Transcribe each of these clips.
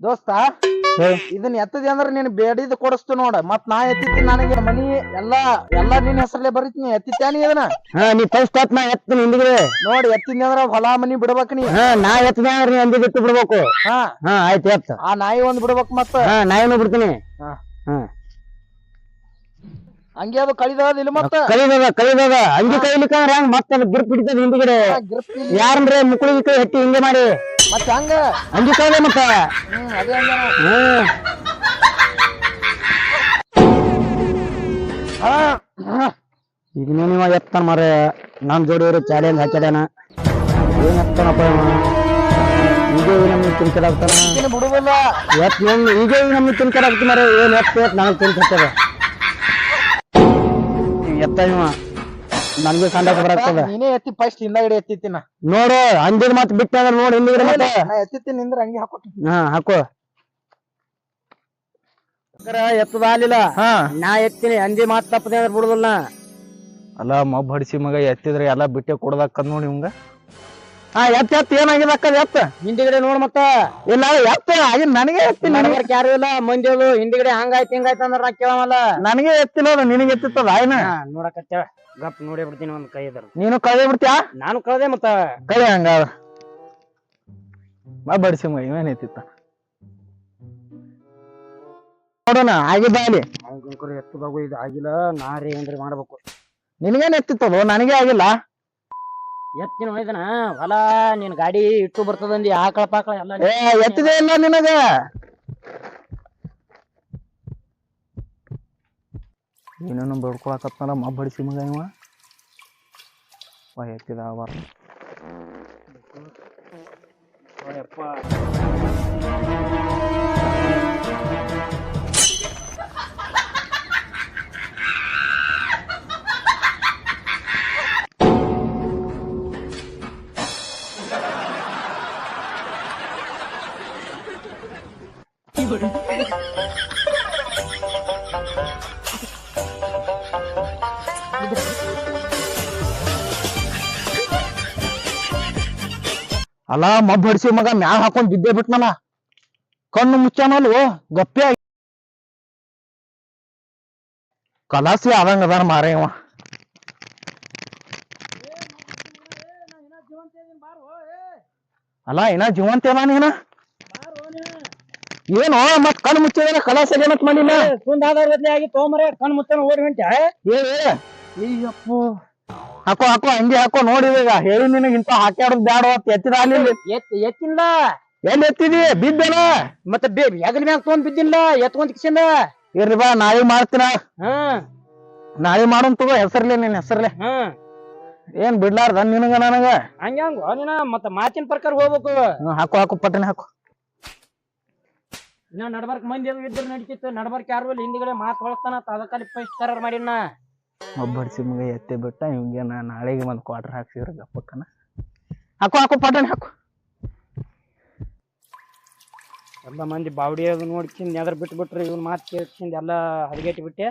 ದೋಸ್ತ. ಇದನ್ನ ಎತ್ತದಿ ಅಂದ್ರ ನೀನ್ ಬೇಡಿದ್ ಕೊಡಸ್ತು ನೋಡ. ಮತ್ ನಾ ಎತ್ತಿತ್ತಿ ನನಗೆ ಮನಿ ಎಲ್ಲಾ ಎಲ್ಲಾ ನಿನ್ ಹೆಸರಲ್ಲೇ ಬರೀತೀನಿ ಎತ್ತಿತ್ಯಾನಿ ಅದನ್ನ ಹಾ ನೀ ಫಸ್ಟ್ ಎತ್ ನಾ ಎತ್ತೀನಿ ಹಿಂದಿಗೆ ನೋಡಿ ಎತ್ತಿದ್ನಿ ಅಂದ್ರ ಹೊಲ ಮನಿ ಬಿಡ್ಬೇಕ್ ನೀ. ಹಾ ನಾ ಎತ್ತದ ಅಂದ್ರೆ ನೀ ಅಂದಿ ಬಿಟ್ಟು ಬಿಡ್ಬೇಕು. ಹಾ. ಹಾ ಆಯ್ತು ಎತ್ತ. ಆ ನಾಯಿ ಒಂದ್ ಬಿಡ್ಬೇಕು ಮತ್ತ? ಹಾ ನಾಯಿನೂ ಬಿಡ್ತೀನಿ. ಹಾ. ಹಾ. ಹಂಗೆ ಅದು ಕಳಿದದ ಇಲ್ಲ ಮತ್ತ? ಕಳಿದದ ಕಲಿದದ ಅಂಗಿ ಕೈಲಿಕ್ಕಂದ್ರೆ ಹೆಂಗ್ ಮತ್ತೆ ಅದು ಗಿರ್ಪ್ ಹಿಡಿತದ ಹಿಂದಿಗಡೆ ಯಾರಂದ್ರೆ ಮುಕ್ಕಳಿಗೆ ಹಟ್ಟಿ ಹಿಂಗೆ ಮಾಡಿ. ಮತ್ತ ಹಂಗ? ಹಂಗೆ ಕೈಲೆ ಮತ್ತ ಹ್ಮ್ ಅದೇ ಹಂಗ ಹ್ಮ್ ಈಗ ನೀವ ಎತ್ತಾನ ಮಾರೆ ನಮ್ ಜೋಡಿಯವರು ಚಾಲೆಂಜ್ ಹಾಕ್ಯಾಡೇನ ಏನ್ ಎತ್ತಾನಪ್ಪ ಇವ ಈಗ ನಮ್ಗೆ ತಿನ್ಕಡಾಗ್ತಾನ ಬಿಡುದಿಲ್ಲ ಎತ್ ನಮ್ ಈಗ ನಮ್ಗೆ ತಿನ್ಕರಾಗ್ತಿ ಮಾರೆ? ಏನ್ ಎತ್ತ ಎತ್ ನನಗೆ ತಿನ್ಕತ್ತದ ಎತ್ತ ಇವ ನನ್ಗೆ ಕಂಡಕ್ಕೆ ಬರತ್ತದ ನೀನೇ ಎತ್ತಿ ಫಸ್ಟ್ ಹಿಂದಗಡೆ ಎತ್ತಿತ್ತಿನ ನೋಡು ಅಂದಿದ್ ಮತ್ ಬಿಟ್ಟ ಅಂದ್ರೆ ನೋಡಿ ಹಿಂದಿದ್ರೆ ಮತ್ತೆ ನಾ ಎತ್ತಿತ್ತೀನಿ ನಿಂದ್ರ ಹಂಗೆ ಹಾಕೋ ಹಾ ಹಾಕೋ. ಎತ್ತದ ಆಲಿಲ್ಲ ಹಾ. ನಾ ಎತ್ತೀನಿ ಅಂದಿ ಮಾತ್ ತಪ್ಪದೆ ಅಂದ್ರೆ ಬಿಡುದಿಲ್ಲ ಅಲ್ಲ ಮಬ್ಬ ಹಡಿಸಿ ಮಗ ಎತ್ತಿದ್ರೆ ಎಲ್ಲಾ ಬಿಟ್ಟೆ ಕೊಡದಕ್ಕ ನೋಡಿ ಇವಂಗ. ಹಾ ಎತ್ತ ಎತ್ತ ಏನಾಗಿದೆ ಅಕ್ಕ ಎತ್ತ? ಹಿಂದಿಗಡೆ ನೋಡ್ ಮತ್ತ. ಇಲ್ಲ ಎತ್ತ ಆಗಿನ ನನಗೆ ಎತ್ತಿ ನನಗೆ ಯಾರು ಇಲ್ಲ ಮಂದಿ ಅದು. ಹಿಂದಿಗಡೆ ಹಂಗಾಯ್ತು ಹಿಂಗಾಯ್ತು ಅಂದ್ರ ನಾ ಕೇಳವಲ್ಲ ನನಗೆ ಎತ್ತಿಲ್ಲ ಅದು ನಿನಗೆ ಎತ್ತಿತ್ತದ ಆಯ್ನ ನೋಡಕತ್ತೇಳ ಗಪ್ ನೋಡಿ ಬಿಡ್ತೀನಿ ಒಂದ್ ಕೈ ಇದ್ರ. ನೀನು ಕಳೆ ಬಿಡ್ತೀಯಾ? ನಾನು ಕಳ್ದೆ ಮತ್ತ. ಕಳೆ ಹಂಗ ಬಾ ಹಡಿಸಿ ಮಗ ಇವೇನ್ ಎತ್ತಿತ್ತ? ನೋಡೋಣ ಆಗಿದ್ದ ಅಲ್ಲಿ ಎತ್ತದಾಗು ಇದು ಆಗಿಲ್ಲ ನಾರಿ ಏನ್ರಿ ಮಾಡ್ಬೇಕು. ನಿನಗೇನ್ ಎತ್ತಿತ್ತದು? ನನಗೆ ಆಗಿಲ್ಲ. ಎತ್ತಿನ ಒಯ್ದನ ಹೊಲ ನಿನ್ ಗಾಡಿ ಇಟ್ಟು ಬರ್ತದಂದಿ ಆಕಳ ಪಾಕಳ ಎಲ್ಲ ಏ ಎತ್ತಿದೆ ಇಲ್ಲ ನಿನಗ? ನೀನನ್ನು ಬಡ್ಕೊಳಕತ್ತಲ್ಲ ಮಬ್ಬ ಬಡಿಸಿ ಮಗ ಇವ? ವಾ ಎತ್ತಿದ ಬರ ಅಲ್ಲ ಮಬ್ಬ ಹಡಿಸಿ ಮಗ ಮ್ಯಾಲ ಹಾಕೊಂಡ್ ಬಿದ್ದೇ ಬಿಟ್ನಲ್ಲ ಕಣ್ಣು ಮುಚ್ಚಾನಲ್ವೋ? ಗಪ್ಪೆ ಆಗಿ. ಕಲಾಸಿ ಆದಂಗ ಅದಾನ ಮಾರೇ ಇವ ಅಲ್ಲ ಇನ್ನ ಜೀವಂತ ಏನ ನೀನ? ಏನು? ಮತ್ ಕಣ್ಣು ಮುಚ್ಚಿದ್ರೆ ಕಲಾಸ ಏನತ್ ಮಾಡಿಲ್ಲ? ಸುಂದಾದ ಆಗಿ ತೋಮರೆ ಕಣ್ ಮುಚ್ಚನ ಓಡಿ ಹೊಂಟ ಏ ಏ, ಅಯ್ಯಪ್ಪೋ. ಹಾಕೋ ಹಾಕೋ ಹಂಗೆ ಹಾಕೋ ನೋಡಿ ಈಗ. ಹೇಳಿ ನಿನಗೆ ಇಂತ ಹಾಕ್ಯಾಡೋದ್ ಬ್ಯಾಡೋ ಅಂತ. ಎತ್ತಿದ ಅಲ್ಲಿ ಎತ್ತಿ ಎತ್ತಿಲ್ಲ. ಎಲ್ಲಿ ಎತ್ತಿದಿ? ಬಿದ್ದೇನ? ಮತ್ತೆ ಬೇ ಎಗಲ್ ಮ್ಯಾಗ ತೊಗೊಂಡ್ ಬಿದ್ದಿಲ್ಲ? ಎತ್ಕೊಂಡ್ ಕಿಸಿಂದ ಇರ್ಲಿ ಬಾ ನಾಯಿ ಮಾಡ್ತೀನ. ಹಾ. ನಾಳೆ ಮಾಡೋನ್ ತಗೋ ಹೆಸರ್ಲೆ ನಿನ್ ಹೆಸರ್ಲೆ. ಹಾ. ಏನ್ ಬಿಡ್ಲಾರ್ದ ನಿನಗ ನನಗ? ಹಂಗ ಹಂಗ ನೀನ ಮತ್ತ ಮಾತಿನ ಪ್ರಕಾರ ಹೋಗ್ಬೇಕು. ಹಾಕು ಹಾಕು ಪಟ್ಟನೆ ಹಾಕು. ಇನ್ನ ನಡ್ಬರ್ಕ್ ಮಂದಿ ಅದು ಇದ್ರ ನಡೀತಿತ್ತು ನಡ್ಬರ್ಕ್ ಯಾರು ಇಲ್ಲಿ ಹಿಂದಿಗಡೆ ಮಾತು ಹೊಳಸ್ತಾನ ಅದಕ್ಕಲ್ಲಿ ಫಸ್ಟ್ ಕರಾರ್ ಮಾಡಿನ ಒಬ್ಬಡ್ಸಿ ಸಿಮ್ಗೆ ಎತ್ತಿ ಬಿಟ್ಟ ಇವಂಗೆ ನಾ ನಾಳೆಗೆ ಒಂದು ಕ್ವಾರ್ಟರ್ ಹಾಕ್ಸಿದ್ರೆ ಗಪ್ಪಕ್ಕನ. ಹಾಕು ಹಾಕು ಪಟ್ಟನೆ ಹಾಕು. ಎಲ್ಲ ಮಂದಿ ಬಾವಡಿ ಅದು ನೋಡ್ಕಿಂದ ಎದ್ರ ಬಿಟ್ಟು ಬಿಟ್ರಿ ಇವ್ನ ಮಾತು ಕೇಳ್ಕಿಂದ ಎಲ್ಲ ಹದಗೆಟ್ಟು ಬಿಟ್ಟೆ.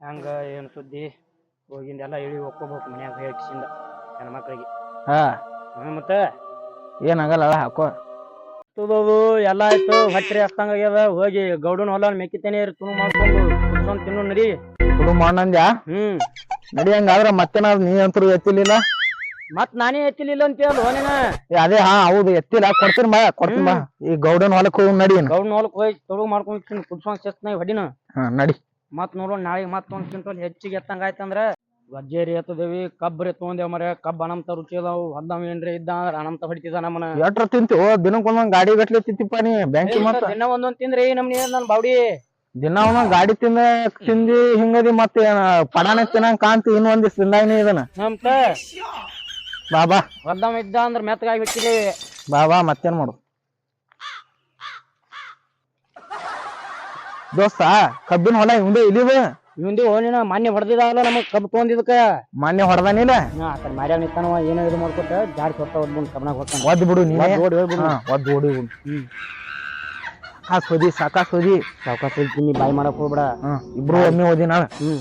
ಹಂಗ ಏನು ಸುದ್ದಿ? ಹೋಗಿಂದ ಎಲ್ಲ ಇಳಿ ಒಕ್ಕೋಬೇಕು ಮನ್ಯಾಗ ಹೇಳ್ಕಿಸಿಂದ ಹೆಣ್ಮಕ್ಳಿಗೆ. ಮಕ್ಳಿಗೆ ಹಾ. ಹ್ಮ್ ಮತ್ತೆ? ಏನಾಗಲ್ಲ ಹಾಕೋ. ತುದೋದು ಎಲ್ಲ ಆಯ್ತು. ಹೊಟ್ಟೆ ಅಷ್ಟಂಗ ಆಗ್ಯದ. ಹೋಗಿ ಗೌಡನ ಹೊಲ ಮೆಕ್ಕಿತೇನೆ ತುಂಬ ಮಾಡ್ಕೊಂಡು ಕುಡ್ಸ್ಕೊಂಡ್ ತಿನ್ನು ನಡಿ. ಮಾಡಂದ್ಯಾ ಹ್ಮ್. ನಡಿ ಹಂಗಾದ್ರ ಮತ್ತೇನ ನೀ ಅಂತೂ ಎತ್ತಿಲಿಲ್ಲ? ಮತ್ ನಾನೇ ಎತ್ತಿಲಿಲ್ಲ ಅಂತ ಹೇಳಿ ಏ, ಅದೇ ಹಾ ಹೌದು ಎತ್ತಿಲ್ಲ. ಕೊಡ್ತೀನಿ ಬಾ ಕೊಡ್ತೀನಿ ಬಾ. ಈ ಗೌಡನ್ ಹೊಲಕ್ ಹೋಗಿ ನಡಿ ಗೌಡನ್ ಗೌಡನ ಹೊಲಕ್ ಹೋಗಿ ತೊಳಗ್ ಮಾಡ್ಕೊಂಡು ಕುಡ್ಸ್ಕೊಂಡ್ ಶಿಸ್ತ್ನಾಗ ಹೊಡಿನ. ಹಾ ನಡಿ. ಮತ್ ನೋಡೋಣ ನಾಳೆ ಮತ್ ಹೆಚ್ಚಿಗೆ ಎತ್ತಂಗ ಆಯ್ತಂದ್ರ. ಗಜ್ಜೇರಿ ಎತ್ತದೇವಿ ಕಬ್ಬರಿ ತೊಗೊಂದೇವ್ ಮರ ಕಬ್ಬ ಅನಂತ ರುಚಿ ಅದಾವು ಹೊಲ್ದಾವ್ ಏನ್ರಿ ಇದ್ದ ಅಂದ್ರ ಅನಂತ ಹೊಡಿತಿದ ನಮ್ಮನ ಎಟ್ರ ತಿಂತೀವೋ? ದಿನಕ್ ಒಂದೊಂದ್ ಗಾಡಿ ಗಟ್ಲೆ ತಿಂತಿಪ್ಪ ನೀ? ಬ್ಯಾಂಕಿ ಮತ್ತ? ದಿನ ಒಂದೊಂದ್ ತಿಂದ್ರಿ ನಮ್ನಿ ನನ್ ಬಾವಡಿ. ದಿನ ಒಂದೊಂದ್ ಗಾಡಿ ತಿಂದ ತಿಂದಿ ಹಿಂಗದಿ ಮತ್ತೆ ಪಡಾನ ತಿನ್ನಂಗ್ ಕಾಂತಿ ಇನ್ನೊಂದಿಸ್ ತಿಂದಾಗನೇ ಇದನ್ನ. ನಮ್ತ ಬಾ ಬಾ. ಹೊಲ್ದಾವ್ ಇದ್ದ ಅಂದ್ರ ಮೆತ್ತಗಾಗಿ ಬಿಟ್ಟಿದೇವಿ ಬಾ ಬಾ ಮತ್ತೇನ್ ಮಾಡು. ದೋಸ್ತ ಕಬ್ಬಿನ ಹೊಲ ಹಿಂದೆ ಇಲ್ಲಿದ ಇವಂದಿ ಓನಿನ ಮಾನ್ಯ ಹೊಡೆದಿದಾವಲ್ಲ ನಮಗ್ ಕಬ್ಬ್ ತೊಗೊಂದಿದಕ್ಕ ಮೊನ್ನೆ ಹೊಡೆದಾನಿಲ್ಲ ನಾ ಆ ಕಡೆ ಮಾರ್ಯಾಗ ನಿಂತಾನವ ಏನೋ ಇದು ಮಾಡ್ಕೊಟ್ಟ ಜಾಡಿ ಕೊಟ್ಟ ಒದ್ ಕಬ್ನಾಗ ಹೋಗ್ತಾನ ಒದ್ ಬಿಡು ನೀ ಒದ್ ಓಡಿ ಹೋಗ್ಬಿಡು. ಒದ್ ಓಡಿ ಹ್ಮ್. ಸಾಕಾಸ್ ಹೋದಿ ಸಾಕಾಸ್ ಹೋದಿ ಸಾವ್ಕಾಸ ಹೋಗ್ತೀನಿ ಬಾಯ್ ಮಾಡಕ್ ಹೋಗ್ಬೇಡ. ಇಬ್ರು ಒಮ್ಮೆ ಓದಿ ನಾಳ. ಹ್ಮ್.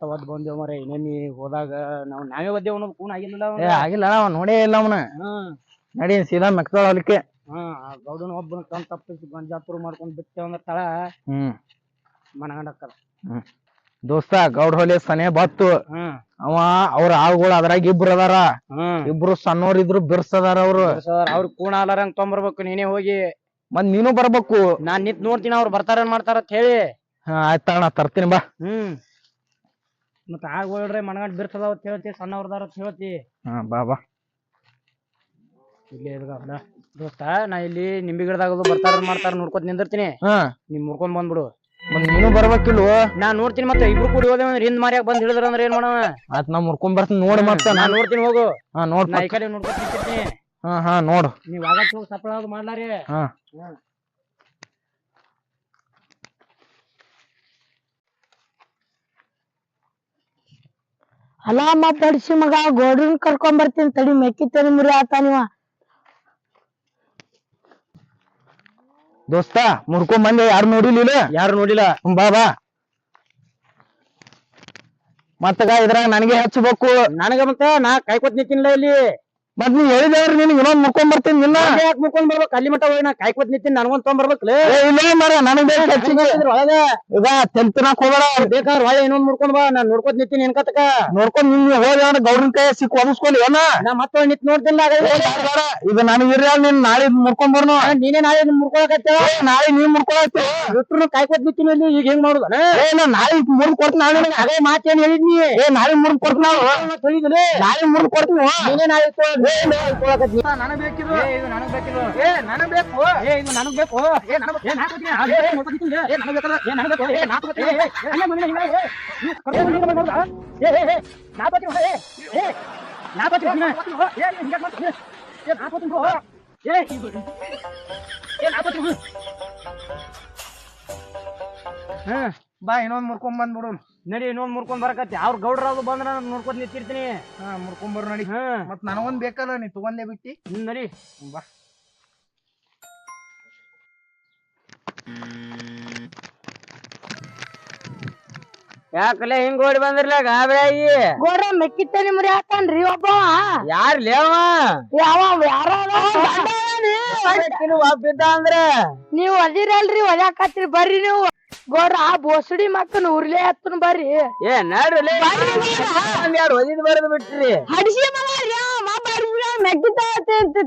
ಒತ್ತ ಒದ್ ಬಂದೇವ್ ಮರೆ ಇನ್ನೇನಿ ಹೋದಾಗ ನಾವ್ ನಾವೇ ಒದ್ದೇವ್ ಅನ್ನೋದು ಕೂನ್ ಆಗಿಲ್ಲ ಏ ಆಗಿಲ್ಲ ಅವ ನೋಡೇ ಇಲ್ಲ ಅವನ. ನಡಿ ಸೀದಾ ಮೆಕ್ತಾಳ ಹೊಲಿಕೆ ಹಾ ಗೌಡನ ಒಬ್ಬನ ಕಣ್ ತಪ್ಪಿಸಿ ಗಂಜಾಪುರ ಮಾಡ್ಕೊಂಡ್ ಬಿಟ್ಟೆ ಅಂದ್ರ ತಳ ಹ್ಮ್. ಮನಗಂಡ್ ಹ್ಮ್. ದೋಸ್ತ ಗೌಡ ಹೊಲಿ ಸನೆ ಬತ್ತು. ಹ್ಮ್ ಅವ ಅವ್ರ ಆಳುಗಳು ಅದ್ರಾಗ ಇಬ್ರು ಅದಾರ. ಹ್ಮ್ ಇಬ್ರು ಸಣ್ಣವ್ರ ಇದ್ರು ಬಿರ್ಸದಾರ ಅವ್ರು. ಅವ್ರ ಕೂಣ ಆಲಾರಂಗ್ ತೊಂಬರ್ಬೇಕು ನೀನೇ ಹೋಗಿ. ಮತ್ ನೀನು ಬರ್ಬೇಕು. ನಾನ್ ನಿಂತ್ ನೋಡ್ತೀನಿ ಅವ್ರು ಬರ್ತಾರ ಮಾಡ್ತಾರ ಅಂತ ಹೇಳಿ. ಹಾ ಆಯ್ತ್ ನಾ ತರ್ತೀನಿ ಬಾ. ಹ್ಮ್. ಮತ್ತ ಆಗೋಳ್ರೆ ಮನಗಂಡ್ ಬಿರ್ತದ ಅಂತ ಹೇಳ್ತಿ ಸಣ್ಣವ್ರದಾರ ಅಂತ ಹೇಳ್ತಿ. ಹಾ ಬಾ ಬಾ. ಇಲ್ಲಿ ದೋಸ್ತ ನಾ ಇಲ್ಲಿ ನಿಂಬಿ ಗಿಡದಾಗ ಬರ್ತಾರ ಮಾಡ್ತಾರ ನೋಡ್ಕೊತ ನಿಂದಿರ್ತೀನಿ. ಹಾ. ನೀವ್ ಮುರ್ಕೊಂಡ್ ಬಂದ್ಬಿಡು. ಮತ್ ನೀನು ಬರ್ಬೇಕಿಲ್ವೋ? ನಾ ನೋಡ್ತೀನಿ ಮತ್ತೆ ಇಬ್ರು ಕೂಡಿ ಅಂದ್ರೆ ಹಿಂದ್ ಮಾರ್ಯಾಗ ಬಂದ್ ಹಿಡಿದ್ರ ಅಂದ್ರೆ ಏನ್ ಮಾಡೋಣ? ಆಯ್ತ್ ನಾ ಮುರ್ಕೊಂಡ್ ಬರ್ತೀನಿ ನೋಡ್ ಮತ್ತ. ನಾ ನೋಡ್ತೀನಿ ಹೋಗು. ಹಾ ನೋಡ್ ನಾ ಈ ಕಡೆ ನೋಡ್ಕೊತ ನಿಂತಿರ್ತೀನಿ. ಹಾ ಹಾ ನೋಡು. ನೀವ್ ಆಗ ಹೋಗಿ ಅದು ಮಾಡ್ಲಾರಿ. ಹಾ. ಅಲ್ಲ ಮತ್ ತಡ್ಸಿ ಮಗ ಗೋಡ್ರನ್ ಕರ್ಕೊಂಡ್ ಬರ್ತೀನಿ ತಡಿ ಮೆಕ್ಕಿ ತೆನಿ ಮುರಿ ಆತಾನಿವ ದೋಸ್ತ ಮುರ್ಕೊಂಡ್ ಬಂದೆ ಯಾರು ನೋಡಿಲಿಲ್ಲ ಯಾರು ನೋಡಿಲ್ಲ? ಹ್ಮ್, ಬಾ ಬಾ. ಮತ್ತಗ ಇದ್ರಾಗ ನನಗೆ ಹಚ್ಚಬೇಕು ನನಗ ಮತ್ತ ನಾ ಕಾಯ್ಕೊತ್ ನಿಂತಿನಿಲ್ಲ ಇಲ್ಲಿ. ಮತ್ ನೀ ಹೇಳಿದವ್ರಿ ನಿನ್ಗೆ ಇನ್ನೊಂದ್ ಮುರ್ಕೊಂಡ್ ಬರ್ತೀನಿ ನಿನ್ನ ಯಾಕೆ ಮುರ್ಕೊಂಡ್ ಬರ್ಬೇಕು? ಅಲ್ಲಿ ಮಟ್ಟ ಹೋಗಿ ನಾ ಕಾಯ್ಕೊತ್ ನಿಂತೀನಿ ನನಗೊಂದ್ ತೊಗೊಂಬರ್ಬೇಕಲ್ಲ ಏ, ಇಲ್ಲ ಮರ ನನಗ್ ಬೇಕು ಹೆಚ್ಚಿಗೆ. ಒಳಗ. ಈಗ ತೆಲ್ತಿನಾಕ್ ಬೇಕಾದ್ರೆ ಹೊಳೆ ಇನ್ನೊಂದ್ ಮುರ್ಕೊಂಡ್ ಬಾ ನಾನ್ ನೋಡ್ಕೊತ್ ನಿಂತೀನಿ ನಿನ್ಕತಕ ನೋಡ್ಕೊಂಡ್ ನಿನ್ ಹೋಗಿ ಅವ್ನ ಗೌಡನ್ ಕೈ ಸಿಕ್ ಒದಸ್ಕೊಲಿ ಏನ? ನಾ ಮತ್ತೆ ನಿಂತ್ ನೋಡ್ತಿಲ್ಲ ಬ್ಯಾಡ, ಬ್ಯಾಡ. ಇದು ನನಗೆ ಇರ್ಯಾಳ ನೀನ್ ನಾಳೆ ಮುರ್ಕೊಂಡ್ ಬರ್ನು. ನೀನೇ ನಾಳೆ ಮುರ್ಕೊಳಕತ್ತ ಏ, ನಾಳೆ ನೀವ್ ಮುರ್ಕೊಳತ್ತಿ ಬಿಟ್ರು ಕಾಯ್ಕೊತ್ ನಿಂತೀನಿ ಇಲ್ಲಿ ಈಗ ಹೆಂಗ್ ಮಾಡುದ ಏ ನಾ ನಾಳೆ ಮುರ್ದ್ ಕೊಡ್ತೀನಿ ನಾಳೆ ನಿನಗೆ. ಅದೇ ಮಾತೇನ್ ಹೇಳಿದ್ನಿ ಏ ನಾಳೆ ಮುರ್ದ್ ಕೊಡ್ತೀನಿ ನಾವು ತಿಳಿದಿಲ್ಲ ನಾಳೆ ಮುರ್ದ್ ಕೊಡ್ತೀನಿ. ನೀನೇ. ನಾಳೆ ನನಗ್ ಬೇಕಿದು ಇದು ನನಗ್ ಬೇಕಿಲ್ಲ ಏ ನನಗ್ ಬೇಕು ಏ ಇದು ನನಗ್ ಬೇಕು ಏ ನನಗ್ ಏ ಬೇಕಿಲ್ಲ. ಏ, ನನಗ್ ಬೇಕಲ್ಲ. ಏ ನನಗ್ ಬೇಕು. ಏ ನಾಕ್ ಏ, ಏ, ಹಿಂಗೆ. ಏ, ಏ, ಏ, ಏ, ಹಿಂಗೆ ಮಾಡ್ತೀನಿ. ಏ, ನಾಕ್ ಏ ಬ್ರೋ. ಏ. ಹಾ ಬಾ ಇನ್ನೊಂದ್ ಮುರ್ಕೊಂಡ್ ಬಂದ್ಬಿಡು ನಡಿ ಇನ್ನೊಂದ್ ಮುರ್ಕೊಂಡ್ ಬರಕತ್ತಿ. ಅವ್ರ ಅದು ಬಂದ್ರ ನಾನು ನೋಡ್ಕೊತ ನಿಂತಿರ್ತೀನಿ. ಹಾ ಮುರ್ಕೊಂಡ್ ಬರು ನಡಿ. ಹಾ. ಮತ್ ನನಗೊಂದ್ ಬೇಕಲ್ಲ ನೀ ತಗೊಂಡೇ ಬಿಟ್ಟಿ. ಹ್ಮ್, ನಡಿ. ಬಾ. ಯಾಕಲೆ ಹಿಂಗ್ ಓಡಿ ಬಂದಿರ್ಲ ಗಾಬರಿಯಾಗಿ ಗೋಡ್ರ ಮೆಕ್ಕಿ ತರಿ ಮುರಿ ಒಬ್ಬವ ಯಾರ್ ಲೇವ? ಯಾವ ಯಾರ ಒಬ್ಬಿದ್ದ ಅಂದ್ರ. ನೀವ್ ಅದಿರಲ್ರಿ ಒದ್ಯಾಕತ್ರಿ ಬರ್ರಿ ನೀವು. ಗೋಡ್ರ ಆ ಬೋಸಡಿ ಮಕ್ಕನ ಉರ್ಲೆ ಹತ್ತನ ಬರ್ರಿ. ಏ ನಡ್ರಿ ಯಾರು ಒದಿದ್ ಬರದ್ ಬಿಟ್ರಿ? ಹಡಿಸಿ ಮಗ ರೀ ಅವ ಬರ್ರಿ ಮೆಕ್ಕಿ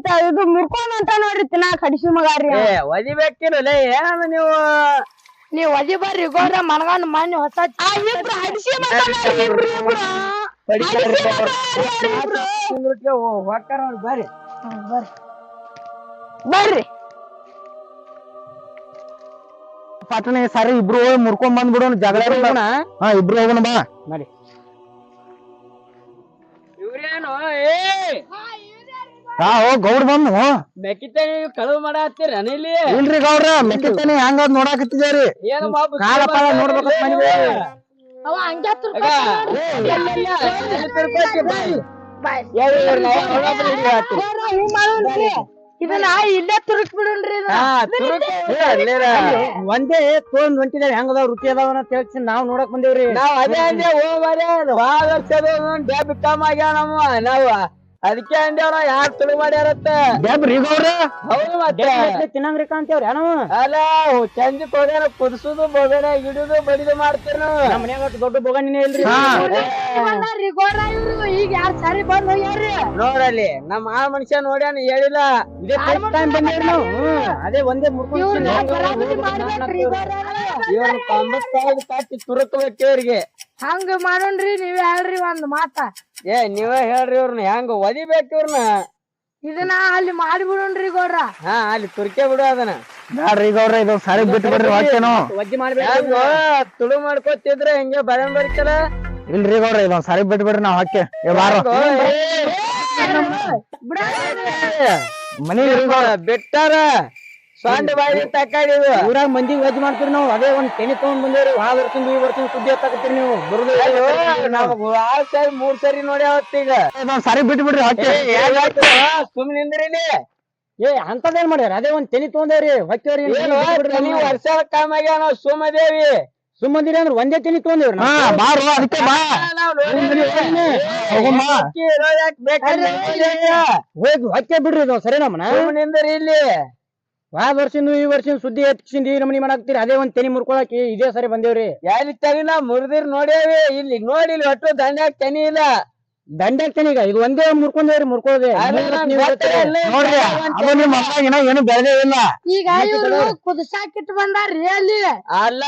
ತ ಇದು ಮುರ್ಕೊಂಡ್ ಅಂತ ನೋಡ್ರಿ ತಿನ್ನಾಕ ಹಡಿಸಿ ಮಗಾರಿ ಏ ಒದಿಬೇಕಿರಲ್ಲ ಏನ ನೀವು? ನೀವ್ ಒದಿ ಬರ್ರಿ ಗೋಡ್ರ ಮನಗಂಡ್ ಮಣ್ಣಿ ಹೊಸ ಹಡಿಸಿ ನೋಡಿ ಬರ್ರಿ. ಬರ್ರಿ. ಪಟ್ಟಣ ಸಾರಿ ಇಬ್ರು ಹೋಗಿ ಮುರ್ಕೊಂಡ್ ಬಂದ್ಬಿಡು ಜಗಳ ಹೋಗೋಣ? ಹಾ ಇಬ್ರು ಹೋಗೋಣ ಬಾ ನಡಿ ಇವ್ರೇನು ಏ ಹಾ ಹೋ ಗೌಡ್ ಬಂದು ಮೆಕ್ಕಿತೇನೆ ಕಳುವು ಮಾಡತ್ತೀರ ಇಲ್ಲಿ ಇಲ್ರಿ ಗೌಡ್ರ ಮೆಕ್ಕಿತಾನೆ ಹೆಂಗ ನೋಡಾಕತ್ತಿದ್ರಿ ಏನು ಬಾಬು ಕಾಲ ಪಾಲ ನೋಡ್ಬೇಕಂತ ಮಾಡಿದ್ವಿ. ಅವ ಹಂಗೆ ಇದನ್ನ ಇಲ್ಲೇ ತುರುಕ್ ಬಿಡುನ್ರಿ ಒಂದೇ ತೊಗೊಂಡ್ ಹೊಂಟಿದಾರೆ ಹೆಂಗದಾವ್ ರುಚಿ ಅದಾವ ಅಂತ ಹೇಳ್ಸಿ ನಾವ್ ನೋಡಕ್ ಬಂದೇವ್ರಿ. ನಾವ್ ಅದೇ ಅಂದೆ ಓ ಮರೆ ಭಾಳ ವರ್ಷದ ಕಮ್ ಆಗ್ಯಾವ ನಮ್ಮ ನಾವು. ಅದಕ್ಕೆ ಅಂದೇವ್ರ ಯಾರ್ ತುಳು ಮಾಡ್ಯಾರತ್ತ? ಗೌಡ್ರ ಹೌದು ಮತ್ತೆ. ತಿನ್ನಂಗ್ರಿ ಕಾಂತೇವ್ರಿ ಏನೋ ಅಲ್ಲ ಚಂದಿ ಹೋಗ್ಯಾರ ಕುದಿಸುದು ಬೋಗಣ ಇಡುದು ಬಡಿದು ಮಾಡ್ತೀರಿ ನಮ್ಮ ಮನ್ಯಾಗ ದೊಡ್ಡ ಬೊಗಣಿನೇ ಇಲ್ರಿ. ಈಗ ಯಾರ್ ಸಾರಿ ಬಂದ್ ಹೋಗ್ಯಾರ್ರಿ ನೋಡಲ್ಲಿ ನಮ್ಮ ಆ ಮನುಷ್ಯ ನೋಡ್ಯಾನ ಹೇಳಿಲ್ಲ. ಇದೇ ಫಸ್ಟ್ ಟೈಮ್ ಬಂದೇವ್ರಿ ನಾವು ಹ್ಮ್. ಅದೇ ಒಂದೇ ಮುರ್ಕೊಂಡು ಇವ್ರ್ನ ಬರಾಬರಿ ಮಾಡ್ಬೇಕ್ರಿ ಇವ್ರ. ಇವ್ರ ತೊಂಬತ್ತೈದು ಕಟ್ಟಿ ತುರುಕಬೇಕು ಇವ್ರಿಗೆ. ಹಂಗ ಮಾಡೋಣ್ರಿ ನೀವ್ ಹೇಳ್ರಿ ಒಂದ್ ಮಾತ. ಏ ನೀವೇ ಹೇಳ್ರಿ ಇವ್ರನ್ನ ಹೆಂಗ ಒದಿಬೇಕು ಇವ್ರನ್ನ ಇದನ್ನ ಅಲ್ಲಿ ಮಾಡಿಬಿಡೋಣ್ರಿ ಗೌಡ್ರ ಹಾ ಅಲ್ಲಿ ತುರ್ಕೆ ಬಿಡು ಅದನ್ನ ಬ್ಯಾಡ್ರಿ ಗೌಡ್ರ ಇದು ಸರಿ ಬಿಟ್ಟು ಬಿಡ್ರಿ ಹೊಟ್ಟೆನು ಒಜ್ಜಿ ಮಾಡ್ಬೇಕು ತುಳು ಮಾಡ್ಕೊತಿದ್ರೆ ಹಿಂಗೆ ಬರಂ ಬರ್ತಾರ ಇಲ್ರಿ ಗೌಡ್ರ ಇದು ಸರಿ ಬಿಟ್ಟು ಬಿಡ್ರಿ ನಾವ್ ಹಾಕಿ ಏ ಬಾರೋ ಮನಿ ಬಿಟ್ಟಾರ ಸೊಂಡ ಬಾಯಿ ತಕ್ಕಾಡಿದು ಊರಾಗ ಮಂದಿ ವಜ್ ಮಾಡ್ತೀರಿ ನಾವು. ಅದೇ ಒಂದ್ ತೆನಿ ತಗೊಂಡ್ ಬಂದೇವ್ರಿ. ಆ ಬರ್ತೀನಿ ಈ ಬರ್ತೀನಿ ಸುದ್ದಿ ಹತ್ತಾಕತ್ತೀರಿ ನೀವು. ಬರುದು ನಾವು ಆರ್ ಸರಿ ಮೂರ್ ಸರಿ ನೋಡಿ ಅವತ್ತೀಗ ನಾವ್ ಸರಿ ಬಿಟ್ಟು ಬಿಡ್ರಿ ಹಾಕಿ ಸುಮ್ ನಿಂದ್ರಿಲಿ ಏ ಅಂತದೇನ್ ಮಾಡ್ಯಾರ? ಅದೇ ಒಂದ್ ತೆನಿ ತಗೊಂಡೇವ್ರಿ. ಹೊಕ್ಕೇವ್ರಿ ವರ್ಷ ಕಾಮ ನಾವು ಸುಮ್ಮದೇವಿ ಸುಮ್ಮಂದಿರಿ ಅಂದ್ರೆ ಒಂದೇ ತೆನಿ ತೊಂದ್ರಿ ಹಾ ಬಾರೋ ಅದಕ್ಕೆ ಬಾ. ಹೋಗಿ ಹೊಕ್ಕೆ ಬಿಡ್ರಿ ನಾವ್ ಸರಿ ನಮ್ಮನ ನಿಂದ್ರಿ ಇಲ್ಲಿ. ವಾದ ವರ್ಷದಿಂದ ಈ ವರ್ಷ ಸುದ್ದಿ ಹೆಚ್ಚಿಂದ ಈ ನಮನಿ ಮಾಡಾಕ್ತಿರಿ? ಅದೇ ಒಂದ್ ತೆನಿ ಮುರ್ಕೊಳಕಿ ಇದೇ ಸರಿ ಬಂದೇವ್ರಿ? ಎಲ್ಲಿ ನಾ ಮುರಿದಿರ್ ನೋಡೇವಿ ಇಲ್ಲಿ ನೋಡಿ ಇಲ್ಲಿ ಒಟ್ಟು ದಂಡ್ಯಾಗ ತನಿ ಇಲ್ಲ. ದಂಡ್ಯಾಗ ಈಗ. ಇದು ಒಂದೇ ಗೊತ್ತೇ ಇಲ್ಲ. ನೋಡ್ರಿ ಅದು ನಿಮ್ಮ ಮಗ ಏನು ಬೆಳೆದೇ ಇಲ್ಲ. ಈಗ ಇವ್ರು ಕುದಸಾಕಿಟ್ ಬಂದಾರ್ರಿ ಅಲ್ಲಿ. ಅಲ್ಲ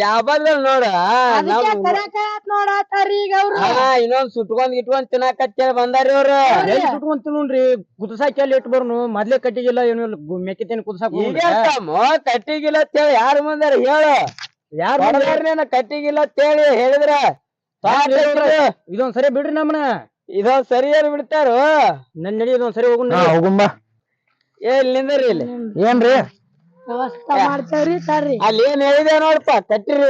ಜಾಬಾದಲ್ಲಿ ನೋಡ. ನೋಡತ್ತಾರಿ ಈಗ ಅವ್ರು. ಇನ್ನೊಂದ್ ಸುಟ್ಕೊಂಡ್ ಇಟ್ಕೊಂಡ್ ತಿನ್ನಾಕತ್ತೇಳಿ ಬಂದಾರಿ ಅವ್ರು. ಎಲ್ಲಿ ಸುಟ್ಕೊಂತ ನೋಡ್ರಿ ಕುದಸಾಕಿ ಅಲ್ಲಿ ಇಟ್ಟು ಬರ್ನು ಮೊದ್ಲೇ ಕಟ್ಟಿಗಿಲ್ಲ ಏನು ಮೆಕ್ಕಿತೇನಿ ಕುದಸಾಕ ಕಟ್ಟಿಗಿಲ್ಲ ಅಂತೇಳಿ ಯಾರು ಬಂದಾರ ಹೇಳು. ಯಾರು ಬಂದಾರ? ಕಟ್ಟಿಗಿಲ್ಲ ಅಂತೇಳಿ ಹೇಳಿದ್ರ. ಇದೊಂದ್ ಸರಿ ಬಿಡ್ರಿ ನಮ್ಮನ ಇದೊಂದ್ ಸರಿಯಾಗಿ ಬಿಡ್ತಾರ? ನನ್ ನಡಿ ಇದೊಂದ್ ಸರಿ ಹೋಗುಣ ಹೋಗುಂಬ ಏ ಇಲ್ಲಿ ನಿಂದ್ರಿ ಇಲ್ಲಿ. ಏನ್ರಿ? ಅಲ್ಲಿ ಏನ್ ಹೇಳಿದೆ ನೋಡಪ್ಪ ಕಟ್ಟಿರಿ